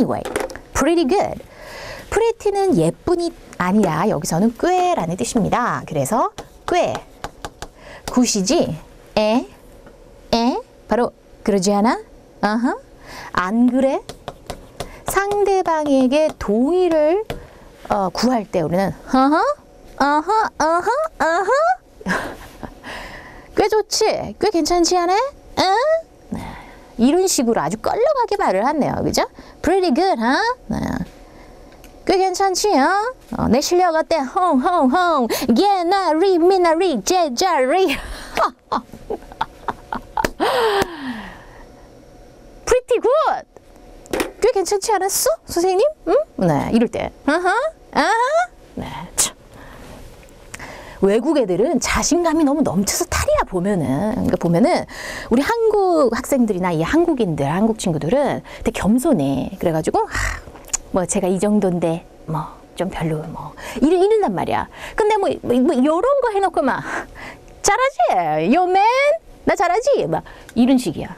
Anyway, pretty good. pretty는 예쁜이 아니라 여기서는 꽤라는 뜻입니다. 그래서 꽤. 굿이지? 에? 에? 바로 그러지 않아? 어허. 안 그래? 상대방에게 동의를 어, 구할 때 우리는 어허, 어허, 어허, 어허. 꽤 좋지? 꽤 괜찮지 않아? 응? 네. 이런 식으로 아주 껄렁하게 말을 하네요. 그죠? Pretty good, huh? 네. 꽤 괜찮지, 어? 어, 내 실력 어때? 홍홍홍 예나 리 미나 리 제자 리 Pretty good 꽤 괜찮지 않았어? 선생님? 응? 네, 이럴 때 아하, 아하 네, 참. 외국 애들은 자신감이 너무 넘쳐서 탈이야 보면은. 그러니까 보면은 우리 한국 학생들이나 이 한국인들 한국 친구들은 되게 겸손해. 그래가지고 하, 뭐 제가 이 정도인데 뭐 좀 별로 뭐 이래 이런단 말이야. 근데 뭐, 뭐, 뭐 이런 거 해놓고 막 잘하지? 요맨? 나 잘하지? 막 이런 식이야